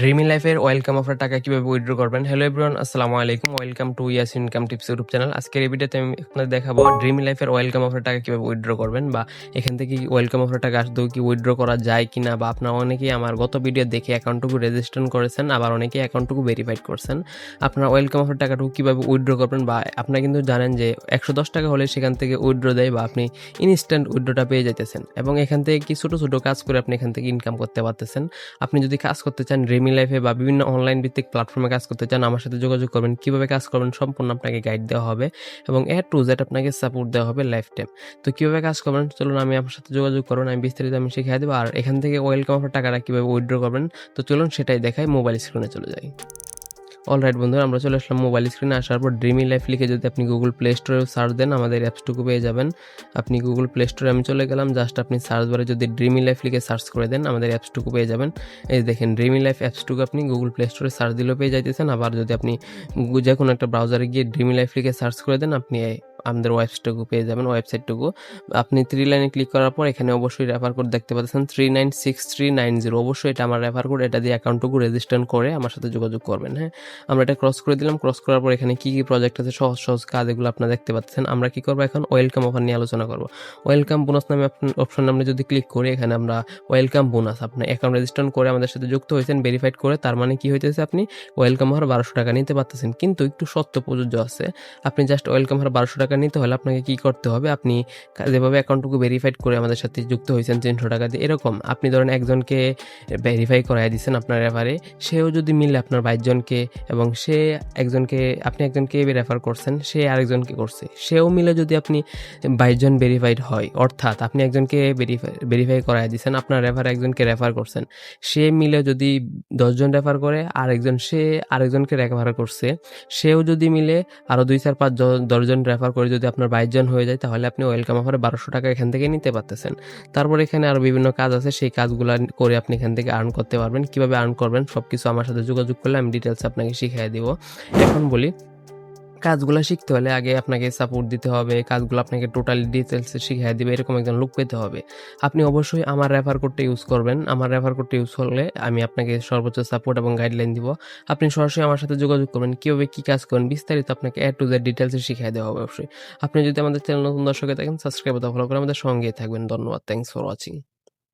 Dreamy লাইফের welcome offer টাকা কীভাবে উইথড্র করবেন? হ্যালো এভরিওয়ান আসসালামু আলাইকুম। Welcome to yes income tips YouTube channel আজকের এই ভিডিওতে আমি আপনাদের দেখাবো ড্রিমি লাইফের ওয়েলকাম অফার টাকা কীভাবে উইথড্র করবেন বা এখান থেকে ওয়েলকাম অফার টাকা আসতেও কি উইথড্র করা যায় কিনা বা আপনারা অনেকেই আমার গত ভিডিও দেখে অ্যাকাউন্টটুকু রেজিস্ট্রেশন করেছেন, আবার অনেকেই অ্যাকাউন্টটুকু ভেরিফাইড করছেন। আপনারা ওয়েলকাম অফার টাকাটুকু কীভাবে উইথড্র করবেন বা আপনারা কিন্তু জানেন যে একশো দশ টাকা হলে সেখান থেকে উইড্রো দেয় বা আপনি ইনস্ট্যান্ট উইড্রোটা পেয়ে যেতেছেন এবং এখান থেকে কি ছোটো ছোটো কাজ করে আপনি এখান থেকে ইনকাম করতে পারতেছেন। আপনি যদি কাজ করতে চান ড্রিমি লাইফে বা বিভিন্ন অনলাইন ভিত্তিক প্ল্যাটফর্মে কাজ করতে চান, আমার সাথে যোগাযোগ করবেন। কীভাবে কাজ করবেন সম্পূর্ণ আপনাকে গাইড দেওয়া হবে এবং এ টু জেড আপনাকে সাপোর্ট দেওয়া হবে লাইফ টাইম তো কীভাবে কাজ করবেন? চলুন আমি আপনার সাথে যোগাযোগ করুন, আমি বিস্তারিত আমি শিখিয়ে দেবো। আর এখান থেকে ওয়েলকাম অফার টাকাটা কীভাবে উইথড্র করবেন? তো চলুন সেটাই দেখাই মোবাইল স্ক্রিনে চলে যাই। অলরাইট বন্ধুরা, আমরা চলে আসলাম মোবাইল স্ক্রিনে আসার পর ড্রিমি লাইফ লিখে যদি আপনি গুগল প্লে স্টোরে সার্চ দেন, আমাদের অ্যাপসটুকু পেয়ে যাবেন। আপনি গুগল প্লে স্টোরে আমি চলে গেলাম। জাস্ট আপনি সার্চ বারে যদি ড্রিমি লাইফ লিখে সার্চ করে দেন, আমাদের অ্যাপসটুকু পেয়ে যাবেন। এই দেখেন ড্রিমি লাইফ অ্যাপসটুকু আপনি গুগল প্লে স্টোরে সার্চ দিলেও পেয়ে যাইতেছেন। আবার যদি আপনি যে কোনো একটা ব্রাউজারে গিয়ে ড্রিমি লাইফ লিখে সার্চ করে দেন, আপনি আমাদের ওয়েবসাইটটুকু পেয়ে যাবেন ওয়েবসাইটটুকু আপনি থ্রি লাইনে ক্লিক করার পর এখানে অবশ্যই রেফার কোড দেখতে পাচ্ছেন three nine six three nine zero অবশ্যই এটা আমার রেফার কোড এটা দিয়ে অ্যাকাউন্টটুকু রেজিস্টার করে আমার সাথে যোগাযোগ করবেন হ্যাঁ। আমরা এটা ক্রস করে দিলাম ক্রস করার পর এখানে কী কী প্রজেক্ট আছে, সহজ সহজ কাজ এগুলো আপনারা দেখতে পাচ্ছেন। আমরা কি করব এখন ওয়েলকাম অফার নিয়ে আলোচনা করব। ওয়েলকাম বোনাস নামে অপশন আমরা যদি ক্লিক করি, এখানে আমরা ওয়েলকাম বোনাস আপনি অ্যাকাউন্ট রেজিস্টার করে আমাদের সাথে যুক্ত হয়েছেন ভেরিফাইড করে, তার মানে কি হইতেছে আপনি ওয়েলকাম অফার বারোশো টাকা নিতে পারতেছেন। কিন্তু একটু সত্য প্রযোজ্য আছে। আপনি জাস্ট ওয়েলকাম অফার বারোশো টাকা নিতে হলে আপনাকে কি করতে হবে? আপনি যেভাবে অ্যাকাউন্টটুকু ভেরিফাইড করে আমাদের সাথে যুক্ত হয়েছেন তিনশো টাকা দিয়ে, এরকম। আপনি ধরেন একজনকে ভেরিফাই করাই দিচ্ছেন আপনার রেফারে সেও যদি মিলে আপনার বাইশজনকে এবং সে একজনকে, আপনি একজনকে রেফার করছেন, সে আরেকজনকে করছে, সেও মিলে যদি আপনি বাইশজন ভেরিফাইড হয়, অর্থাৎ আপনি একজনকে ভেরিফাই ভেরিফাই করাই দিচ্ছেন আপনার রেফার একজনকে রেফার করছেন, সে মিলে যদি দশজন রেফার করে, আরেকজন সে আরেকজনকে রেফার করছে, সেও যদি মিলে আরও দুই চার পাঁচ দশজন রেফার করে যদি আপনার বাইশজন হয়ে যায়, তাহলে আপনি ওয়েলকাম অফারে বারোশো টাকা এখান থেকে নিতে পারতেছেন। তারপর এখানে আরও বিভিন্ন কাজ আছে, সেই কাজগুলো করে আপনি এখান থেকে আর্ন করতে পারবেন। কীভাবে আর্ন করবেন সব কিছু আমার সাথে যোগাযোগ করলে আমি ডিটেলস আপনাকে শিখিয়ে দিব। এখন বলি কাজগুলো শিখতে হলে আগে আপনাকে সাপোর্ট দিতে হবে, কাজগুলো আপনাকে টোটালি ডিটেলসে শিখিয়ে দিবে, এরকম একজন লোক পেতে হবে। আপনি অবশ্যই আমার রেফার কোডটা ইউজ করবেন। আমার রেফার কোডটা ইউজ করলে আমি আপনাকে সর্বোচ্চ সাপোর্ট এবং গাইডলাইন দিব। আপনি সরাসরি আমার সাথে যোগাযোগ করবেন, কীভাবে কী কাজ করবেন বিস্তারিত আপনাকে এ টু জেড ডিটেলসে শিখিয়ে দেওয়া হবে অবশ্যই। আপনি যদি আমাদের চ্যানেল নতুন দর্শকে থাকেন সাবস্ক্রাইব ফলো করে আমাদের সঙ্গেই থাকবেন। ধন্যবাদ থ্যাংকস ফর ওয়াচিং